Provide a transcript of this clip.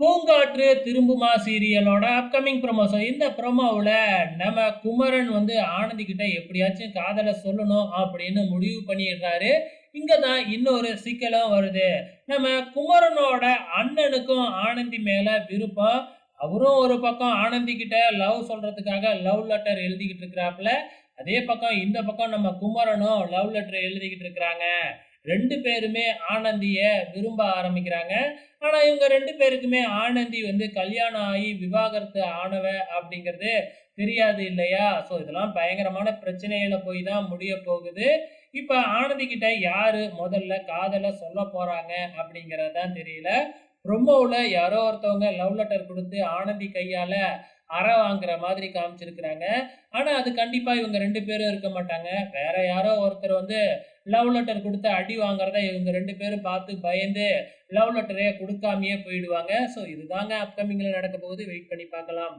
பூங்காற்று திரும்புமா சீரியலோட upcoming promotion இந்த ப்ரொமோவில் நம்ம குமரன் வந்து ஆனந்திக்கிட்ட எப்படியாச்சும் காதலை சொல்லணும் அப்படின்னு முடிவு பண்ணிடுறாரு. இங்கே தான் இன்னொரு சிக்கலும் வருது. நம்ம குமரனோட அண்ணனுக்கும் ஆனந்தி மேலே விருப்பம். அவரும் ஒரு பக்கம் ஆனந்திக்கிட்ட லவ் சொல்கிறதுக்காக லவ் லெட்டர் எழுதிக்கிட்டு இருக்கிறாப்புல. அதே பக்கம் இந்த பக்கம் நம்ம குமரனும் லவ் லெட்டர் எழுதிக்கிட்டு இருக்கிறாங்க. ரெண்டு பேருமே ஆனந்திய விரும்ப ஆரம்பிக்கிறாங்க. ஆனா இவங்க ரெண்டு பேருக்குமே ஆனந்தி வந்து கல்யாணம் ஆகி விவாகரத்து ஆனவ அப்படிங்கிறது தெரியாது இல்லையா? ஸோ இதெல்லாம் பயங்கரமான பிரச்சனையில போய் தான் முடிய போகுது. இப்ப ஆனந்தி கிட்ட யாரு முதல்ல காதல சொல்ல போறாங்க அப்படிங்கறதுதான் தெரியல. ப்ரொமோவில் யாரோ ஒருத்தவங்க லவ் லெட்டர் கொடுத்து ஆனந்தி கையால அற வாங்குற மாதிரி காமிச்சிருக்கிறாங்க. ஆனா அது கண்டிப்பா இவங்க ரெண்டு பேரும் இருக்க மாட்டாங்க. வேற யாரோ ஒருத்தர் வந்து லவ் லெட்டர் கொடுத்து அடி வாங்குறத இவங்க ரெண்டு பேரும் பார்த்து பயந்து லவ் லெட்டரே கொடுக்காமயே போயிடுவாங்க. ஸோ இதுதாங்க அப்கமிங்கில் நடக்க போகுது. வெயிட் பண்ணி பார்க்கலாம்.